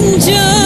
and just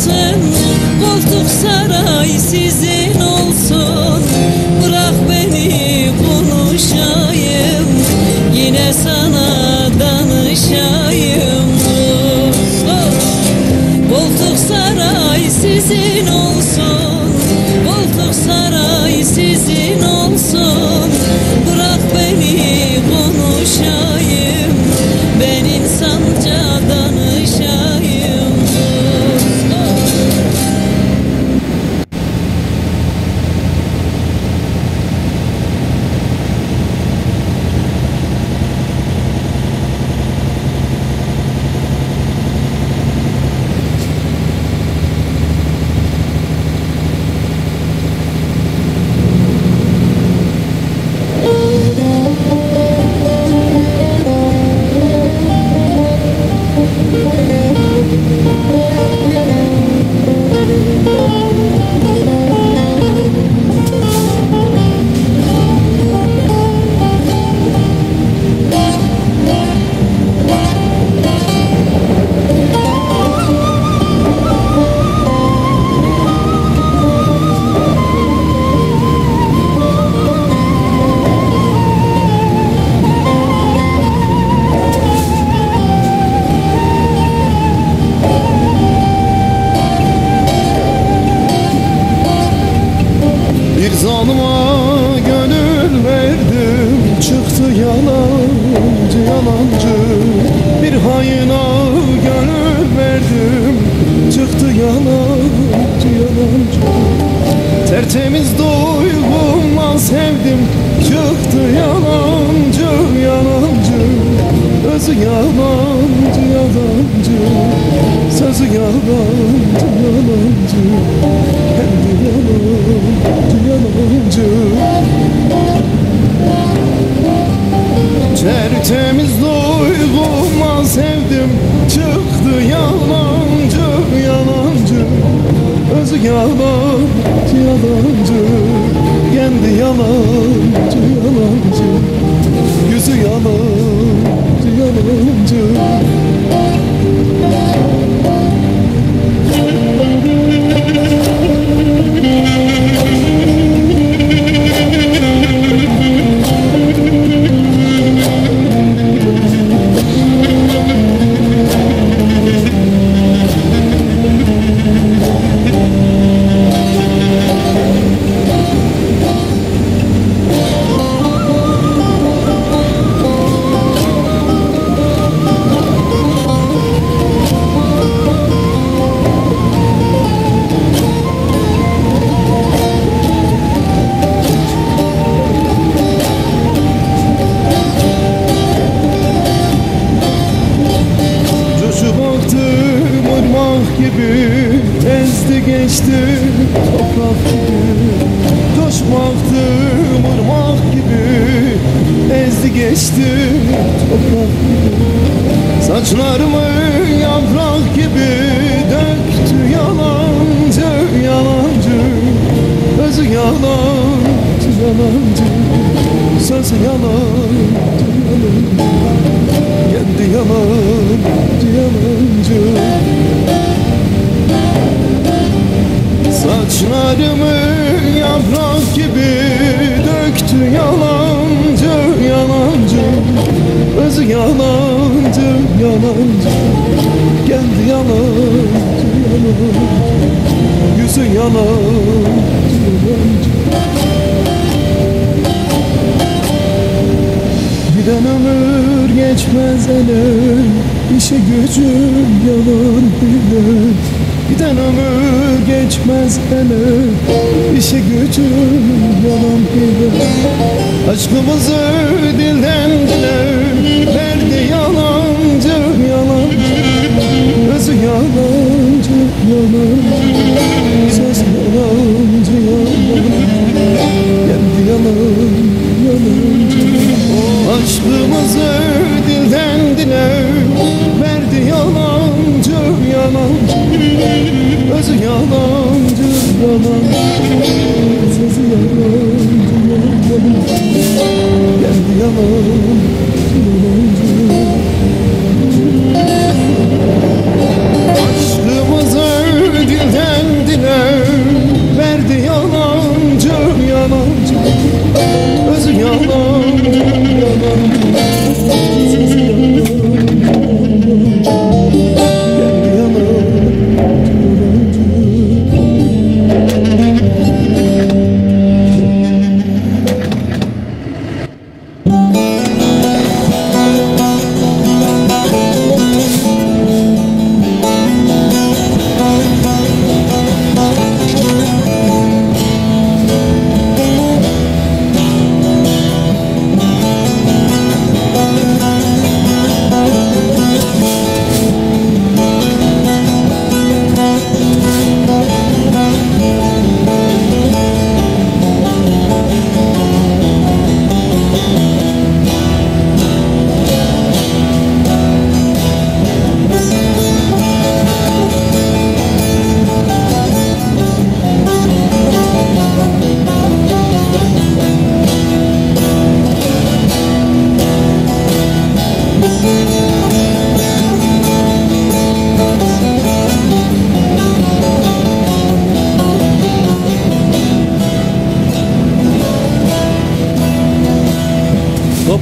kalsın Koltuk saray size. yalancı yalancı Tertemiz duygumla sevdim. Çıktı yalancı yalancı. Özü yalancı yalancı. Sözü yalancı yalancı. Hem de yalancı yalancı. Tertemiz duygumla sevdim. Çıktı yalancı yalan, yalancı Kendi yalancı, yalancı Yüzü yalancı, yalancı. Özü yalancı yalancı Kendi yalancı yalancı Yüzü yalancı yalancı. Giden ömür geçmez ele İşi gücü yalan bile Giden ömür geçmez ele İşi gücü yalan bile Aşkımızı dilden dile yalancı yalancı Söz yalancı yalancı Kendi yalan yalancı Aşkımızı dilden dile Verdi yalancı yalancı Özü yalancı yalancı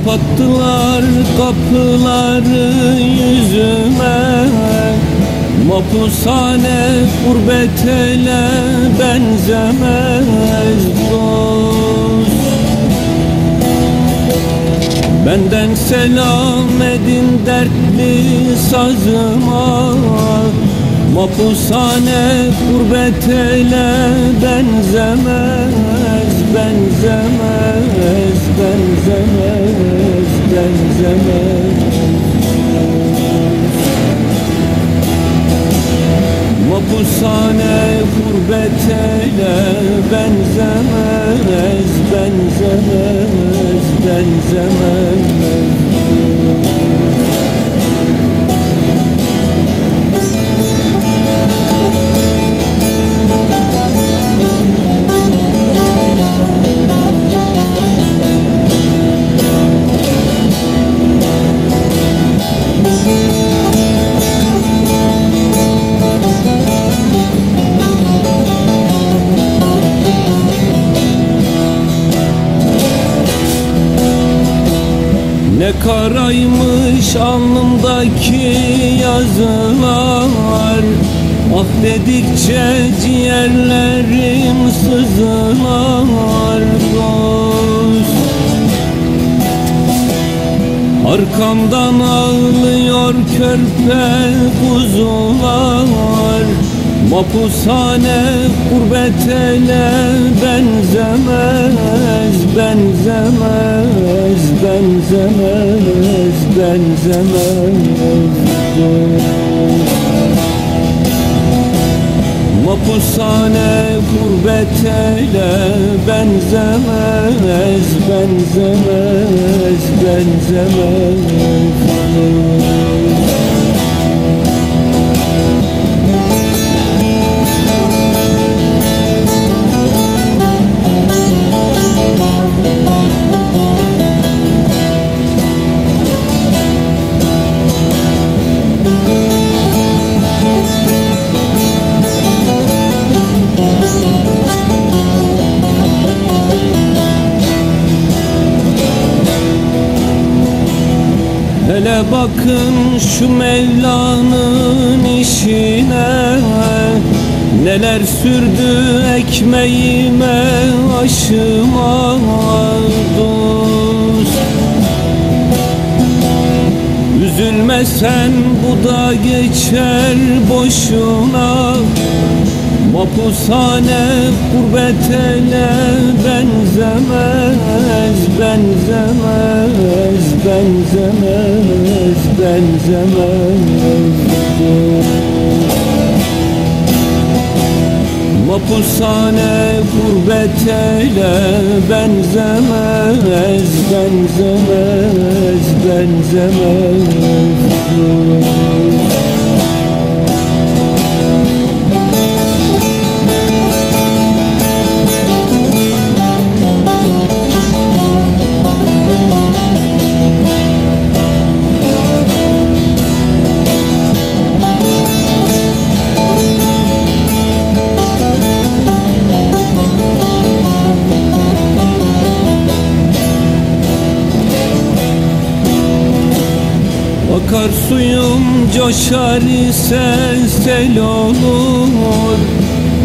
Kapattılar kapıları yüzüme. Mapushane gurbet ele benzemez dost. Benden selam edin dertli sazıma. Mapushane gurbet ele benzemez Benzemez, benzemez, benzemez. Mapushane gurbet ele benzemez Benzemez, benzemez Ne karaymış alnımdaki yazılar. Ah dedikçe ciğerlerim sızılar. Dost. Arkamdan ağlıyor körpe kuzular Mapushane gurbet ele benzemez Benzemez, benzemez, benzemez. Mapushane gurbet ele benzemez Benzemez, benzemez bakın şu Mevla'nın işine. Neler sürdü ekmeğime aşıma dost. Üzülme sen bu da geçer boşuna Mapushane gurbet ele benzemez, benzemez, benzemez, benzemez. Mapushane gurbet ele benzemez, benzemez, benzemez. Akar suyum coşar ise sel olur.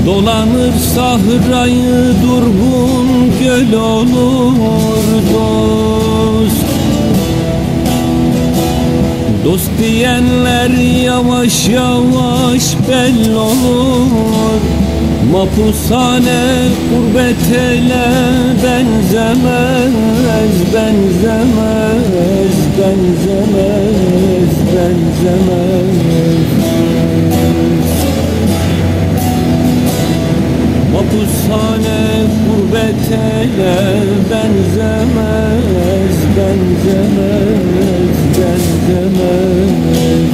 Dolanır sahrayı durgun göl olur. Dost Dost diyenler yavaş yavaş bel olur. Mapushane gurbet ele benzemez, benzemez, benzemez, benzemez. Mapushane gurbet ele benzemez, benzemez, benzemez.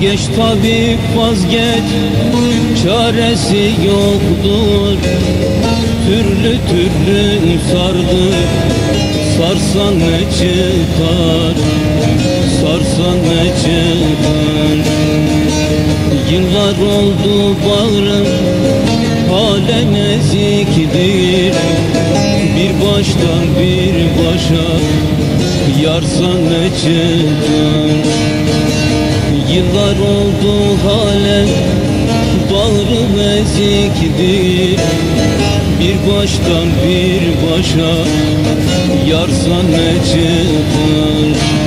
Vazgeç tabi vazgeç. Çaresi yoktur. Türlü türlü sardı Sarsan ne çıkar. Sarsan ne çıkar. Yıllar oldu bağrım. Halen ezikdir Bir baştan bir başa. Yarsan ne çıkar Yıllar oldu halen Bağrım ezikdir Bir baştan bir başa Yarsan ne çıkar